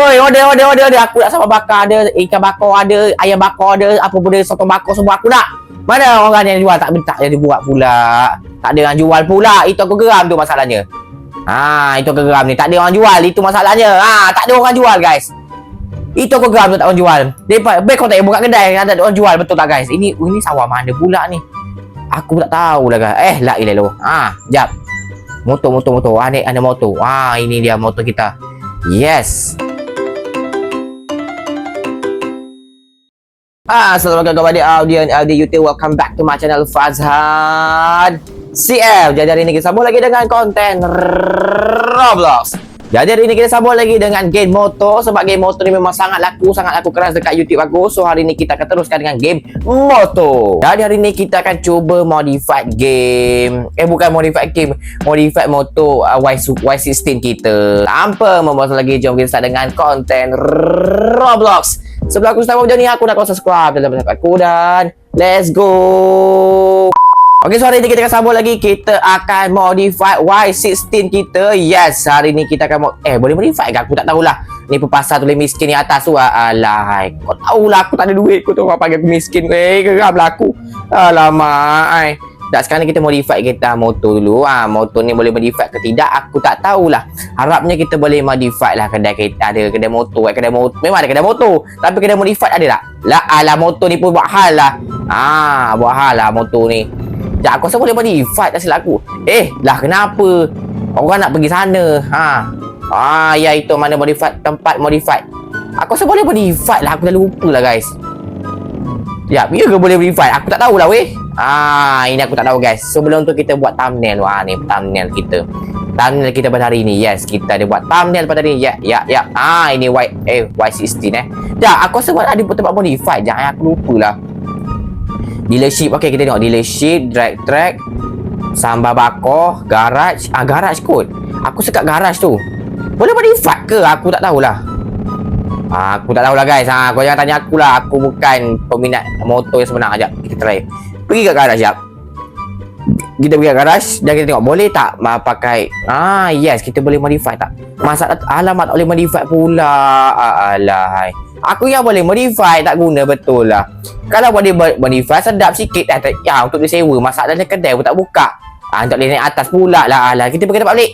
Oi, order, order, order, order. Aku nak sambal bakar ada, ikan bakar ada, ayam bakar ada, apa pun ada, soto bakar semua aku nak. Mana orang yang jual? Tak minta dia buat pula. Tak ada orang jual pula. Itu aku geram tu masalahnya. Ha, itu aku geram ni. Tak ada orang jual. Itu masalahnya. Ha, tak ada orang jual, guys. Itu aku geram tu tak orang jual. Depa baik kau tak buka kedai ada orang jual betul tak guys? Ini ini sawah mana pula ni? Aku tak tahu lah guys. Eh, la ilaha illallah. Ha, jap. Motor motor motor. Ah ni ada motor. Ah ini dia motor kita. Yes. Assalamualaikum kepada audiens audio YouTube. Welcome back to my channel Fazhan CF. Jadi hari ini kita sambung lagi dengan konten Roblox. Jadi hari ini kita sambung lagi dengan game motor sebab game motor ni memang sangat laku, sangat laku keras dekat YouTube aku. So hari ini kita akan teruskan dengan game motor. Jadi hari ini kita akan cuba modify game. Eh bukan modify game, modify motor uh, Y Y16 kita. Tanpa membuat lagi jom kita start dengan konten Roblox. Sebelum aku video ni aku nak kau subscribe dalam channel aku dan let's go. Okey, so hari ni kita akan sambung lagi. Kita akan modify Y16 kita. Yes, hari ni kita akan mo- eh boleh modify ke? Aku tak tahulah. Ni pepasar tulis miskin ni atas tu. ah. Alah, hai. Kau tahulah aku tak ada duit. Kau tu orang panggil aku miskin. Eh, geram lah aku. Alamak, ai. Tak sekarang kita modify kita motor dulu. Ah, motor ni boleh modify ke tidak? Aku tak tahulah. Harapnya kita boleh modify lah kedai kita ada kedai motor, eh, kedai motor. Memang ada kedai motor, tapi kedai modify ada tak? Lah, alah motor ni pun buat hal lah. Ah, buat hal lah motor ni. Sekejap, aku rasa boleh modify tak silap aku. Eh, lah kenapa? Orang nak pergi sana. Ha. Ah, ya itu mana modify tempat modify. Aku rasa boleh modify lah. Aku dah lupa lah guys. Ya, ya ke boleh modify? Aku tak tahulah weh. Ah, ini aku tak tahu guys. Sebelum tu kita buat thumbnail. Wah, ni thumbnail kita. Thumbnail kita pada hari ni. Yes, kita ada buat thumbnail pada hari ni. Ya, ya, ya. Ah, ini Y eh Y16 eh. Dah, aku rasa ada tempat modify. Jangan aku lupa lah. Dealership Okey kita tengok Dealership Drag track Sambal bakor Garage Ah garage kot Aku sekat garage tu Boleh modify ke Aku tak tahulah ah, Aku tak tahulah guys ah, Kau jangan tanya aku lah Aku bukan peminat motor yang sebenar Sekejap Kita try Pergi ke garage sekejap kita pergi ke garage dan kita tengok boleh tak uh, pakai? Ah yes kita boleh modify tak? Masalah alamat tak boleh modify pula. Ah, alah hai. aku yang boleh modify tak guna betul lah. Kalau boleh modify sedap sikit dah. Ya untuk disewa masalahnya kedai pun tak buka. Ah untuk naik atas pula lah alah kita pergi tempat balik.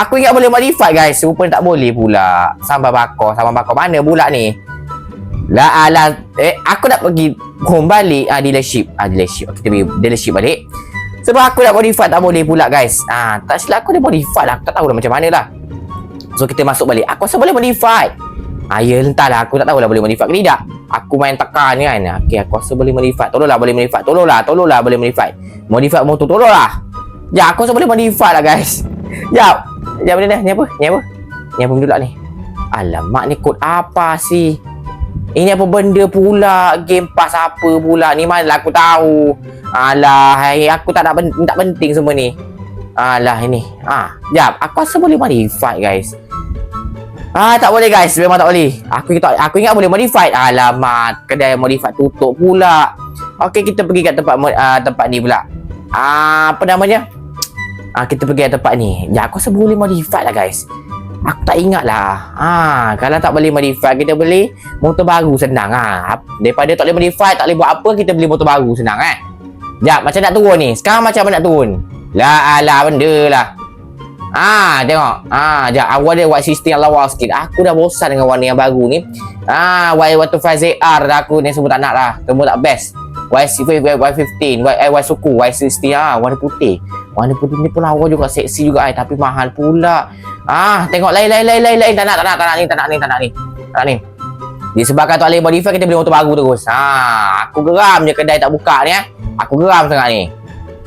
Aku ingat boleh modify guys. Rupanya tak boleh pula. Sambal bakar sambal bakar mana pula ni lah alah eh aku nak pergi home balik. Ah dealership. Ah dealership. Kita pergi dealership balik. Sebab aku nak modify tak boleh pula guys. Ah tak silap aku dah modify lah. Aku tak tahu lah macam mana lah. So kita masuk balik. Aku rasa boleh modify ah ya entahlah. Aku tak tahu lah boleh modify ke tidak. Aku main tekan kan. Ok aku rasa boleh modify tolonglah boleh modify tolonglah tolonglah boleh modify modify motor tolonglah. Ya aku rasa boleh modify lah guys. Ya. Ya benda dah ni apa? Ni apa? Ni apa pula ni. Alamak ni kod apa sih ini apa benda pula game pass apa pula ni mana aku tahu Alah, aku tak nak ben- tak penting semua ni. Alah ini. Ah, jap, aku rasa boleh modify guys. Ah, tak boleh guys, memang tak boleh. Aku tak aku ingat boleh modify. Alamat, kedai modify tutup pula. Okey, kita pergi kat tempat uh, tempat ni pula. Ah, apa namanya? Ah, kita pergi kat tempat ni. Ya, aku rasa boleh modify lah guys. Aku tak ingat lah. Ah, kalau tak boleh modify, kita beli motor baru senang ah. Daripada tak boleh modify, tak boleh buat apa, kita beli motor baru senang eh. Jap, macam nak turun ni. Sekarang macam mana nak turun? Lah, alah benda lah. Ah, tengok. Ah, jap. Awal dia Y60 yang lawa sikit. Aku dah bosan dengan warna yang baru ni. Ah, Y15 ZR dah aku ni semua tak nak lah. Semua tak best. Y15, Y15, Y, eh, Y suku, Y60 ah, warna putih. Warna putih ni pun lawa juga, seksi juga eh, tapi mahal pula. Ah, tengok lain lain lain lain lain tak nak tak nak tak nak ni, tak nak ni, tak nak ni. Tak nak ni. Disebabkan tak boleh modify kita beli motor baru terus. Ha, aku geram je kedai tak buka ni eh. Aku geram sangat ni.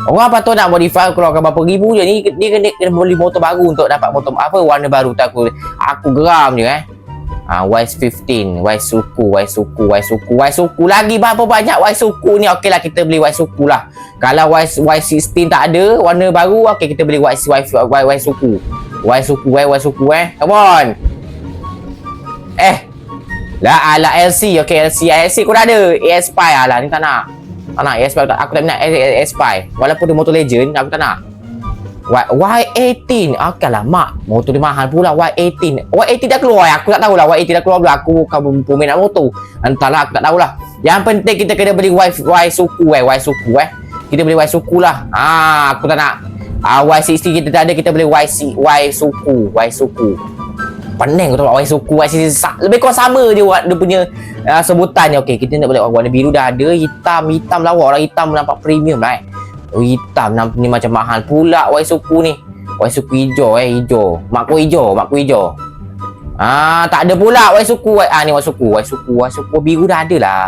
Orang patut nak modify keluarkan berapa ribu je ni dia kena, kena beli motor baru untuk dapat motor apa warna baru tak aku. Aku geram je eh. Ha, Y15, Y suku, Y suku, Y suku, Y suku. Lagi berapa banyak Y suku ni? Okeylah kita beli Y suku lah. Kalau Y Y16 tak ada warna baru okey kita beli Y Y, y suku. Y suku, Y, Y suku eh. Come on. Eh, lah ala LC okey LC LC kau dah ada. AS Spy lah ni tak nak. Tak nak AS Spy aku tak, minat AS Spy walaupun dia motor legend aku tak nak Y18 Okey lah mak Motor dia mahal pula Y18 Y18 dah keluar? Aku tak tahulah Y18 dah keluar pula. Aku bukan peminat motor. Entahlah aku tak tahulah. Yang penting kita kena beli Y, y suku eh. Y suku eh. Kita beli Y suku lah Ah, Aku tak nak. Ah, Y60 kita tak ada Kita beli Y, y suku Y suku. Pening kau tahu Y suku Y60 Lebih kurang sama je Dia punya uh, sebutannya. Okey kita nak beli warna biru dah ada Hitam Hitam lawa orang hitam nampak premium lah eh Hitam nampak ni macam mahal pula Y suku ni. Y suku hijau eh hijau. Mak ku hijau, mak ku hijau. Ah, tak ada pula Y suku. Y, ah ni Y suku, Y suku, Y suku biru dah ada lah.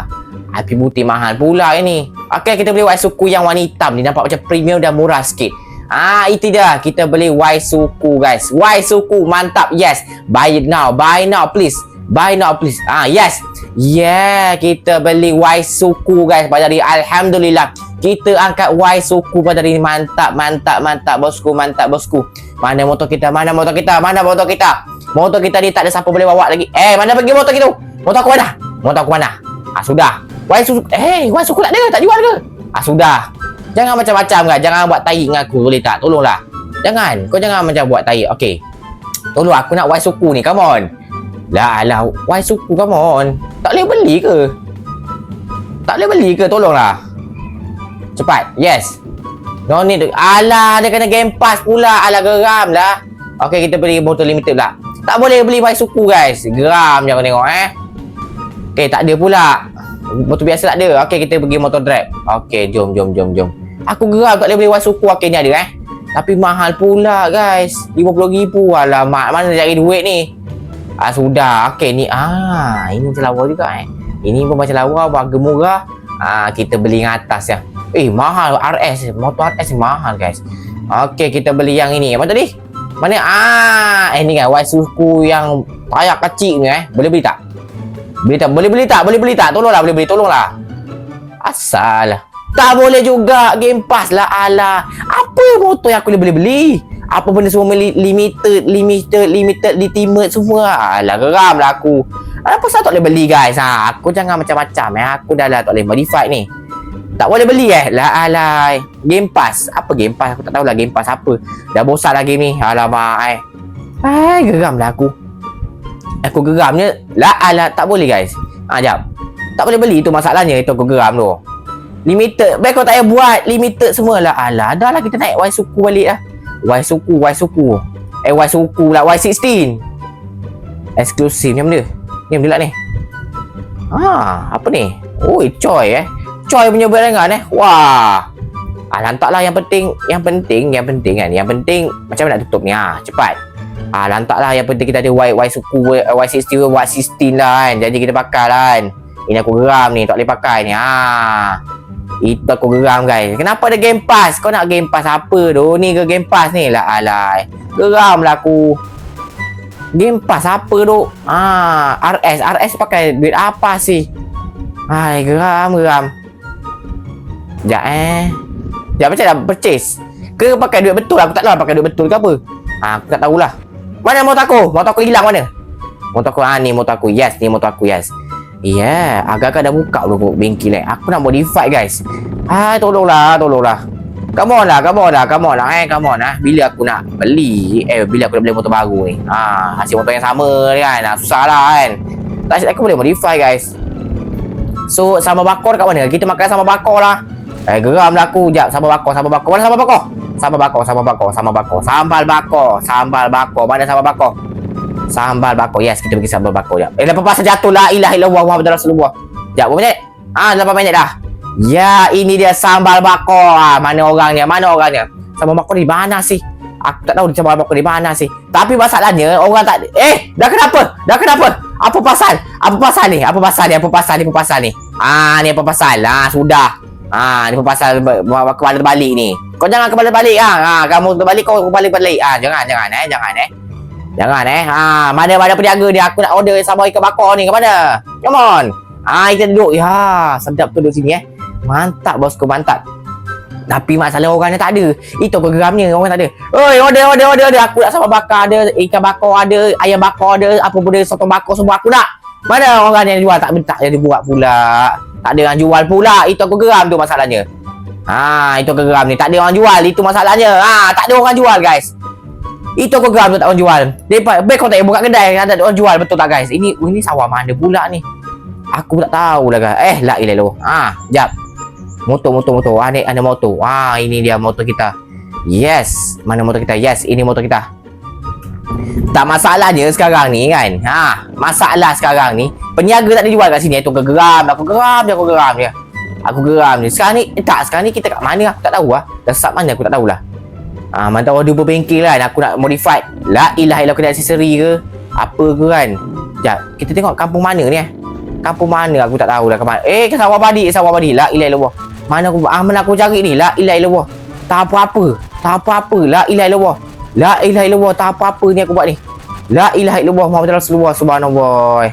Api putih mahal pula ini. Okey, kita beli Y suku yang warna hitam ni nampak macam premium dan murah sikit. Ah, itu dah. Kita beli Y suku guys. Y suku mantap. Yes. Buy it now. Buy now please. Buy now please. Ah, yes. Yeah, kita beli Y suku guys pada hari alhamdulillah. Kita angkat Y suku pada hari mantap, mantap, mantap bosku, mantap bosku. Mana motor kita? Mana motor kita? Mana motor kita? Motor kita ni tak ada siapa boleh bawa lagi. Eh, mana pergi motor kita? Motor aku mana? Motor aku mana? Ah, sudah. Y suku. Eh, Y suku tak ada, tak jual ke? Ah, sudah. Jangan macam-macam kan. Jangan buat tahi dengan aku boleh tak? Tolonglah. Jangan. Kau jangan macam buat tahi. Okey. Tolong aku nak Y suku ni. Come on. Lah alah, why suku come on. Tak boleh beli ke? Tak boleh beli ke? Tolonglah. Cepat. Yes. No need. Alah, dia kena game pass pula. Alah, geram lah. Okay, kita beli motor limited pula. Tak boleh beli Y suku guys. Geram kau tengok eh. Okay, tak ada pula. Motor biasa tak ada. Okay, kita pergi motor drag. Okay, jom, jom, jom, jom. Aku geram tak boleh beli Y suku. Okay, ni ada eh. Tapi mahal pula guys. RM50,000. Alamak, mana nak cari duit ni? Ah sudah. Okey ni ah ini macam lawa juga eh. Ini pun macam lawa harga murah. Ah kita beli yang atas ya. Eh mahal RS. Motor RS mahal guys. Okey kita beli yang ini. Apa tadi? Mana ah eh ni kan Y suku yang tayak kecil ni eh. Boleh beli tak? Beli tak? Boleh beli tak? Boleh beli tak? Tolonglah boleh beli. Tolonglah. Asal. Tak boleh juga game pass lah ala. Apa motor yang aku boleh beli? Apa benda semua li- limited limited limited ultimate semua. Alah geram lah aku. Apa pasal tak boleh beli guys. Ha aku jangan macam-macam eh. Aku dah lah tak boleh modify ni. Tak boleh beli eh. Lah alai. Game pass. Apa game pass? Aku tak tahulah game pass apa. Dah bosan lah game ni. Alamak eh. Ai geram lah aku. Aku geramnya. Lah alah tak boleh guys. Ha jap. Tak boleh beli tu masalahnya. Itu aku geram tu. Limited. Baik kau tak payah buat. Limited semua lah. Alah dah lah kita naik Y suku balik lah Y suku, Y suku. Eh, Y suku lah, Y16. Eksklusif ni benda. Ni benda lah ni. Ha, apa ni? Oi, coy eh. Coy punya barangan eh. Wah. Ah, lantaklah yang penting, yang penting, yang penting kan. Yang penting macam mana nak tutup ni ha, cepat. Ah, lantaklah yang penting kita ada Y, Y suku, Y60, Y16 lah kan. Jadi kita pakai lah kan. Ini aku geram ni, tak boleh pakai ni. Ha. Itu aku geram guys. Kenapa ada game pass? Kau nak game pass apa tu? Ni ke game pass ni? Lah alai. Geram lah aku. Game pass apa tu? Ah, RS. RS pakai duit apa sih? Hai, geram, geram. Sekejap eh. Sekejap macam dah purchase. Ke pakai duit betul? Aku tak tahu pakai duit betul ke apa. Ah, aku tak tahulah. Mana motor aku? Motor aku hilang mana? Motor aku, ah ni motor aku. Yes, ni motor aku. Yes. Yeah, agak-agak dah buka dulu bengkel eh. Aku nak modify guys. Ah, tolonglah, tolonglah. Come on lah, come on lah, come on lah eh, come on lah. Bila aku nak beli, eh bila aku nak beli motor baru ni. Ah, hasil motor yang sama kan. Ah, susah lah kan. Tak aku boleh modify guys. So, sama bakor kat mana? Kita makan sama bakor lah. Eh, geram lah aku. Jap, sama bakor, sama bakor. Mana sama bakor? Sama bakor, sama bakor, sama bakor. Sambal bakor, sambal bakor. Mana sama bakor? Sambal bakor. Yes, kita pergi sambal bakor jap. Eh, lepas pasal jatuh la ilaha illallah Muhammad Rasulullah. Jap, berapa minit? Ah, 8 minit dah. Ya, ini dia sambal bakor. Ah, mana orangnya? Mana orangnya? Sambal bakor di mana sih? Aku tak tahu dia sambal bakor di mana sih. Tapi masalahnya orang tak Eh, dah kenapa? Dah kenapa? Apa pasal? Apa pasal ni? Apa pasal ni? Apa pasal ni? Apa pasal ni? Ah, ni apa pasal? Ah, sudah. Ah, ni apa pasal kepala terbalik ni? Kau jangan kepala balik ah. Ah, kamu terbalik kau kepala balik. Ah, jangan, jangan eh, jangan eh. Jangan eh. Ha, mana mana peniaga dia aku nak order sambal ikan bakar ni ke mana? Come on. Ha, kita duduk. Ya, sedap tu duduk sini eh. Mantap bosku, mantap. Tapi masalah orangnya tak ada. Itu aku geramnya orang tak ada. Oi, order order order order. Aku nak sambal bakar ada, ikan bakar ada, ayam bakar ada, apa pun ada, sotong bakar semua aku nak. Mana orang yang jual tak minta jadi buat pula. Tak ada yang jual pula. Itu aku geram tu masalahnya. Ha, itu aku geram ni. Tak ada orang jual. Itu masalahnya. Ha, tak ada orang jual guys. Itu aku geram tu tak orang jual. Depa baik kau tak payah buka kedai ada orang jual betul tak guys? Ini ini sawah mana pula ni? Aku tak tahu lah guys. Eh, la ilaha illallah. Ha, jap. Motor motor motor. Ah, ni ada motor. Ah, ini dia motor kita. Yes. Mana motor kita? Yes, ini motor kita. Tak masalahnya sekarang ni kan. Ha, masalah sekarang ni peniaga tak ada jual kat sini. Itu aku geram, aku geram aku geram dia. Aku geram ni. Sekarang ni eh, tak, sekarang ni kita kat mana aku tak tahu lah. Dah start mana aku tak tahulah. Ah, ha, mantap ada berbengkel kan aku nak modify. La ilaha illallah kena aksesori ke? Apa ke kan? Jap, kita tengok kampung mana ni eh? Kampung mana aku tak tahulah ke mana. Eh, ke sawah padi, sawah padi. La ilaha illallah. Mana aku ah mana aku cari ni? La ilaha illallah. Tak apa-apa. Tak apa-apa. La ilaha illallah. La ilaha illallah. Tak apa-apa ni aku buat ni. La ilaha illallah Muhammad Rasulullah Subhanallah.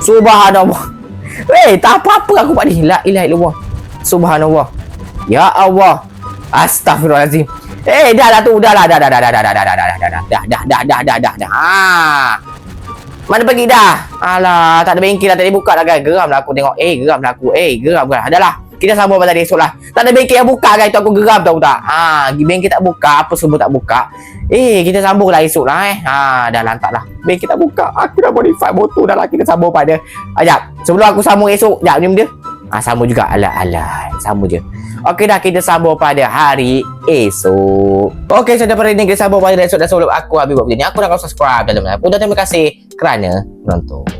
Subhanallah. Weh, tak apa-apa aku buat ni. La ilaha illallah. Subhanallah. Ya Allah. Astagfirullahalazim. Eh, dah lah tu, dah lah, dah, dah, dah, dah, dah, dah, dah, dah, dah, dah, dah, dah, dah, dah, dah, dah, dah. Ah. Mana pergi dah? Alah, tak ada bengkel dah, tak ada buka dah guys. Geram lah aku tengok. Eh, geram lah aku. Eh, geram kan. Dah lah. Kita sambung pada esok lah. Tak ada bengkel yang buka guys. Tu aku geram tahu tak? Ha, bengkel tak buka. Apa semua tak buka. Eh, kita sambung lah esok lah eh. Ha, dah lantak lah. Bengkel tak buka. Aku dah modify motor dah lah. Kita sambung pada. Ajak. Sebelum aku sambung esok. Sekejap, ni dia. Ah, sambung juga. Alah. Sambung je. Okey dah kita sambung pada hari esok. Okey sudah pada ini kita sambung pada esok dan sebelum aku habis buat video ni aku nak kau subscribe dalam pun terima kasih kerana menonton.